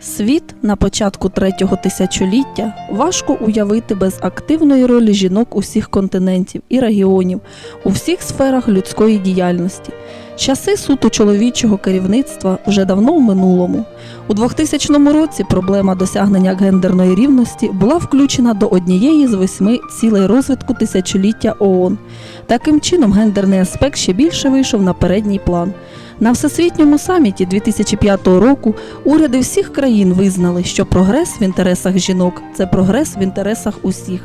Світ на початку третього тисячоліття важко уявити без активної ролі жінок усіх континентів і регіонів у всіх сферах людської діяльності. Часи суто чоловічого керівництва вже давно в минулому. У 2000 році проблема досягнення гендерної рівності була включена до однієї з восьми цілей розвитку тисячоліття ООН. Таким чином, гендерний аспект ще більше вийшов на передній план. На всесвітньому саміті 2005 року уряди всіх країн визнали, що прогрес в інтересах жінок це прогрес в інтересах усіх.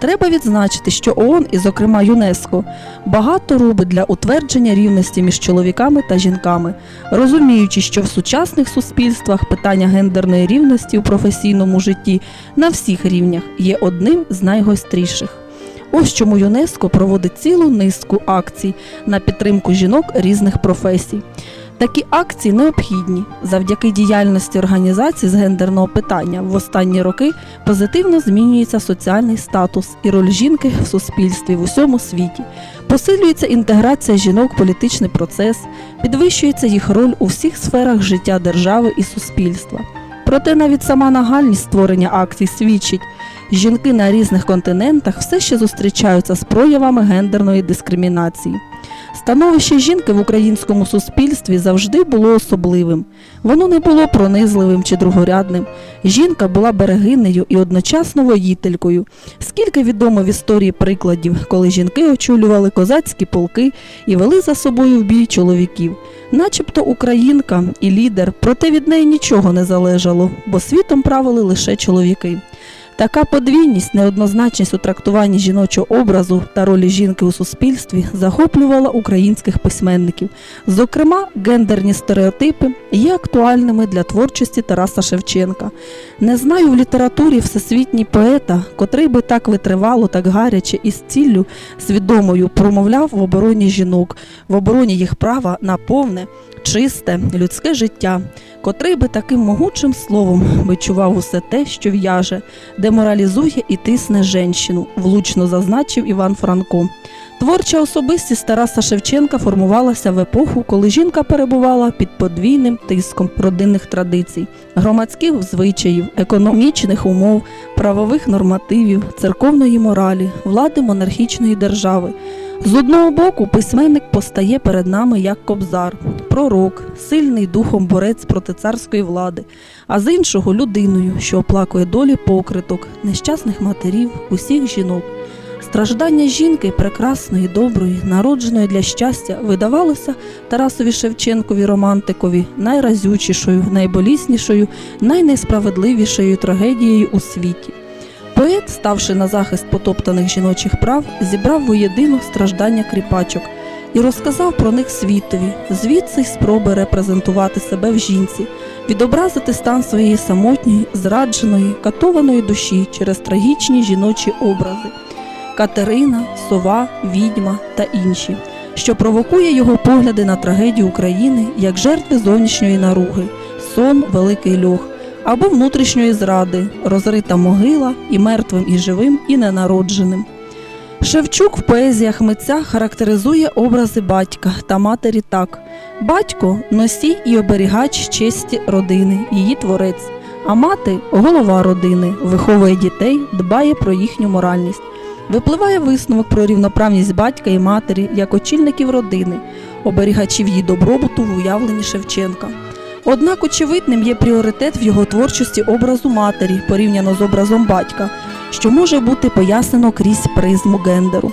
Треба відзначити, що ООН і, зокрема, ЮНЕСКО багато робить для утвердження рівності між чоловіками та жінками, розуміючи, що в сучасних суспільствах питання гендерної рівності у професійному житті на всіх рівнях є одним з найгостріших. Ось чому ЮНЕСКО проводить цілу низку акцій на підтримку жінок різних професій. Такі акції необхідні завдяки діяльності організацій з гендерного питання в останні роки позитивно змінюється соціальний статус і роль жінки в суспільстві в усьому світі. Посилюється інтеграція жінок в політичний процес, підвищується їх роль у всіх сферах життя держави і суспільства. Проте навіть сама нагальність створення акцій свідчить, жінки на різних континентах все ще зустрічаються з проявами гендерної дискримінації. Становище жінки в українському суспільстві завжди було особливим. Воно не було пронизливим чи другорядним. Жінка була берегинею і одночасно воїтелькою. Скільки відомо в історії прикладів, коли жінки очолювали козацькі полки і вели за собою в бій чоловіків. Начебто українка і лідер, проте від неї нічого не залежало, бо світом правили лише чоловіки. Така подвійність, неоднозначність у трактуванні жіночого образу та ролі жінки у суспільстві захоплювала українських письменників. Зокрема, гендерні стереотипи є актуальними для творчості Тараса Шевченка. Не знаю в літературі всесвітній поета, котрий би так витривало, так гаряче і з ціллю свідомою промовляв в обороні жінок, в обороні їх права на повне, чисте людське життя, котрий би таким могучим словом вичував усе те, що в'яже, деморалізує і тисне женщину, влучно зазначив Іван Франко. Творча особистість Тараса Шевченка формувалася в епоху, коли жінка перебувала під подвійним тиском родинних традицій, громадських звичаїв, економічних умов, правових нормативів, церковної моралі, влади монархічної держави. З одного боку, письменник постає перед нами як кобзар, пророк, сильний духом борець проти царської влади, а з іншого людиною, що оплакує долі покриток, нещасних матерів, усіх жінок. Страждання жінки, прекрасної, доброї, народженої для щастя, видавалося Тарасові Шевченкові романтикові найразючішою, найболіснішою, найнесправедливішою трагедією у світі. Поет, ставши на захист потоптаних жіночих прав, зібрав воєдино страждання кріпачок і розказав про них світові, звідси й спроби репрезентувати себе в жінці, відобразити стан своєї самотньої, зрадженої, катованої душі через трагічні жіночі образи. Катерина, сова, відьма та інші, що провокує його погляди на трагедію України як жертви зовнішньої наруги, сон, великий льох або внутрішньої зради, розрита могила і мертвим, і живим, і ненародженим. Шевчук в поезіях митця характеризує образи батька та матері так: батько носій і оберігач честі родини, її творець, а мати голова родини, виховує дітей, дбає про їхню моральність. Випливає висновок про рівноправність батька і матері як очільників родини, оберігачів її добробуту в уявленні Шевченка. Однак очевидним є пріоритет в його творчості образу матері порівняно з образом батька, що може бути пояснено крізь призму гендеру.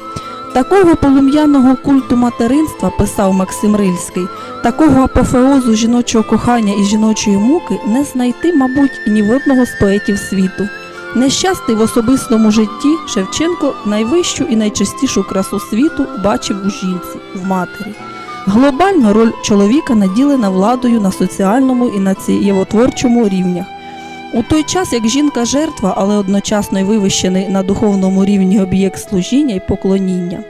Такого полум'яного культу материнства, писав Максим Рильський, такого апофеозу жіночого кохання і жіночої муки не знайти, мабуть, ні в одного з поетів світу. Нещастий в особистому житті Шевченко найвищу і найчастішу красу світу бачив у жінці, в матері. Глобально роль чоловіка наділена владою на соціальному і на цієвотворчому рівнях. У той час, як жінка жертва, але одночасно й вивищений на духовному рівні об'єкт служіння і поклоніння.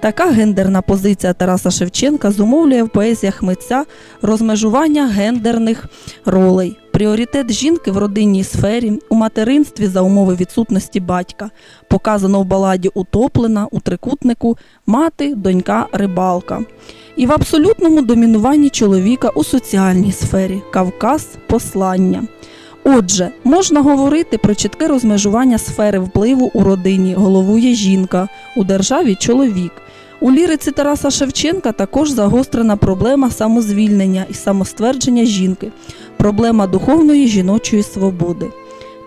Така гендерна позиція Тараса Шевченка зумовлює в поезіях митця розмежування гендерних ролей, пріоритет жінки в родинній сфері, у материнстві за умови відсутності батька, показано в баладі Утоплена у трикутнику Мати, донька, рибалка. І в абсолютному домінуванні чоловіка у соціальній сфері Кавказ послання. Отже, можна говорити про чітке розмежування сфери впливу у родині, головує жінка, у державі чоловік. У ліриці Тараса Шевченка також загострена проблема самозвільнення і самоствердження жінки, проблема духовної жіночої свободи.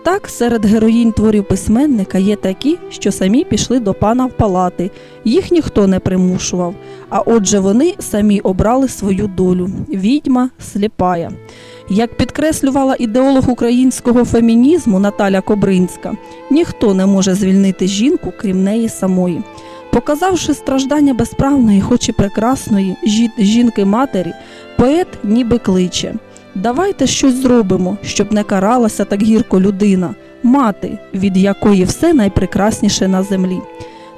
Так, серед героїнь творів письменника є такі, що самі пішли до пана в палати, їх ніхто не примушував, а отже вони самі обрали свою долю відьма сліпая. Як підкреслювала ідеолог українського фемінізму Наталя Кобринська, ніхто не може звільнити жінку, крім неї самої. Показавши страждання безправної, хоч і прекрасної жінки-матері, поет ніби кличе: Давайте щось зробимо, щоб не каралася так гірко людина, мати, від якої все найпрекрасніше на землі.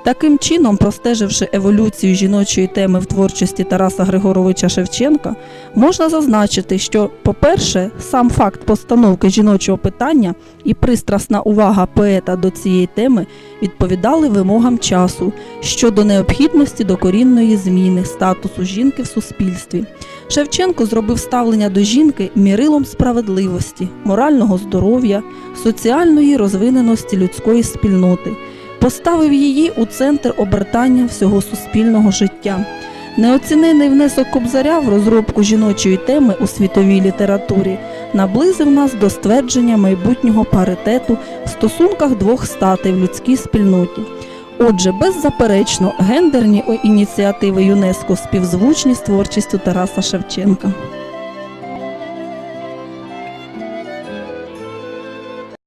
Таким чином, простеживши еволюцію жіночої теми в творчості Тараса Григоровича Шевченка, можна зазначити, що, по-перше, сам факт постановки жіночого питання і пристрасна увага поета до цієї теми відповідали вимогам часу щодо необхідності докорінної зміни статусу жінки в суспільстві. Шевченко зробив ставлення до жінки мірилом справедливості, морального здоров'я, соціальної розвиненості людської спільноти, поставив її у центр обертання всього суспільного життя. Неоцінений внесок Кобзаря в розробку жіночої теми у світовій літературі наблизив нас до ствердження майбутнього паритету в стосунках двох статей в людській спільноті. Отже, беззаперечно, гендерні ініціативи ЮНЕСКО співзвучні з творчістю Тараса Шевченка.